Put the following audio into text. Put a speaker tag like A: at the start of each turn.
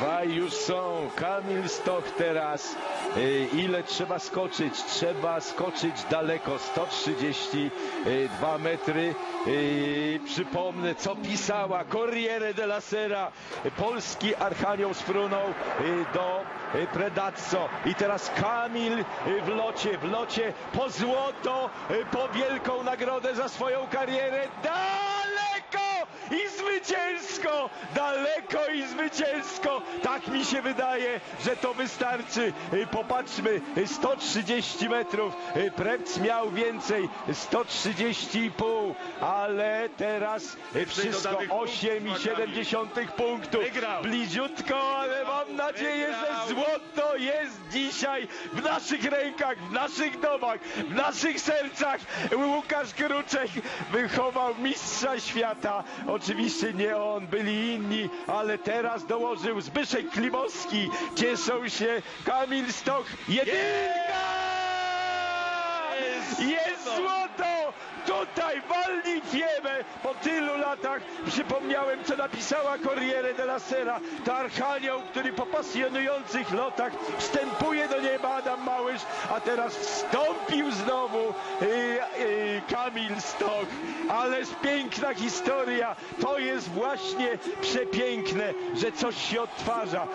A: Dwaj już są. Kamil Stoch teraz. Y, Ile trzeba skoczyć? Trzeba skoczyć daleko. 132 metry. Y, Przypomnę, co pisała Corriere della Sera. Polski Archanioł sprunął y, do Predazzo. I teraz Kamil w locie, w locie po złoto, po wielką nagrodę za swoją karierę. Daleko! Daleko i zwycięsko! Tak mi się wydaje, że to wystarczy. Y, Popatrzmy, y, 130 metrów. Y, Prepc miał więcej, 130,5, ale teraz y, wszystko
B: dodanych punktów
A: 8,7 punktów. Bliziutko, ale mam nadzieję, że złoto jest dzisiaj w naszych rękach, w naszych domach, w naszych sercach. Łukasz Kruczek wychował mistrza świata. Oczywiście nie on, byli inni, ale teraz dołożył Zbyszek Klimowski. Cieszą się Kamil Stoch. Jedynka! Jest złoto! Tutaj walni fiemę po tylu latach. Przypomniałem, co napisała Corriere della Sera. To Archanioł, który po pasjonujących lotach wstępuje do nieba Adam Małysz, a teraz wstąpił znowu y, y, Kamil Stoch. Ależ piękna historia. To jest właśnie przepiękne, że coś się odtwarza.